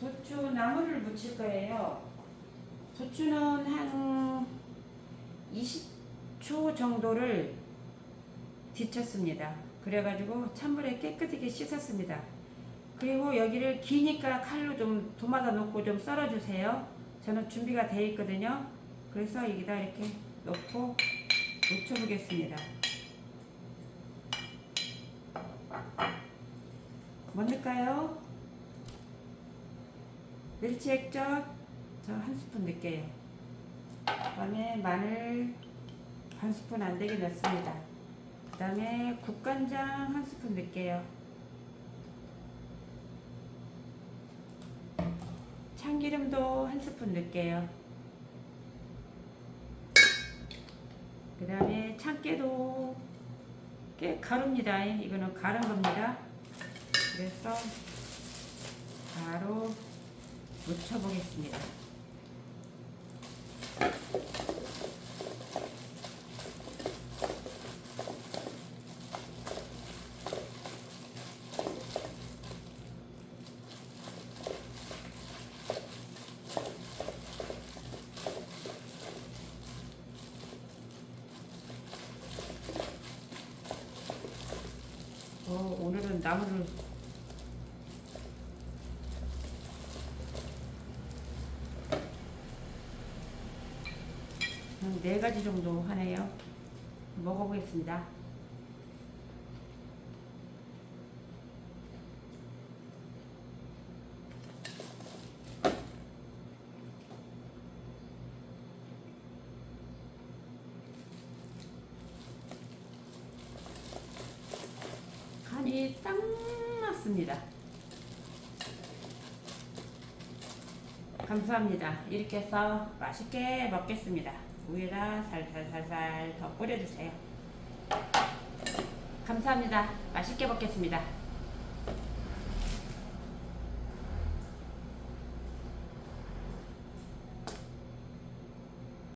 부추 나물을 무칠 거예요. 부추는 한 20초 정도를 데쳤습니다. 그래가지고 찬물에 깨끗하게 씻었습니다. 그리고 여기를 기니까 칼로 좀 도마다 놓고 좀 썰어주세요. 저는 준비가 되어 있거든요. 그래서 여기다 이렇게 넣고 묻혀보겠습니다. 뭐 넣을까요? 멸치 액젓 저 한 스푼 넣을게요. 그다음에 마늘 한 스푼 안 되게 넣습니다. 그다음에 국간장 한 스푼 넣을게요. 참기름도 한 스푼 넣을게요. 그 다음에 참깨도 깨 가루입니다. 이거는 가른 겁니다. 그래서 바로 묻혀보겠습니다. 어, 나무를 한네 가지 정도 하네요. 먹어보겠습니다. 간이 딱 맞습니다. 감사합니다. 이렇게 해서 맛있게 먹겠습니다. 위에다 살살살살 더 뿌려주세요. 감사합니다. 맛있게 먹겠습니다.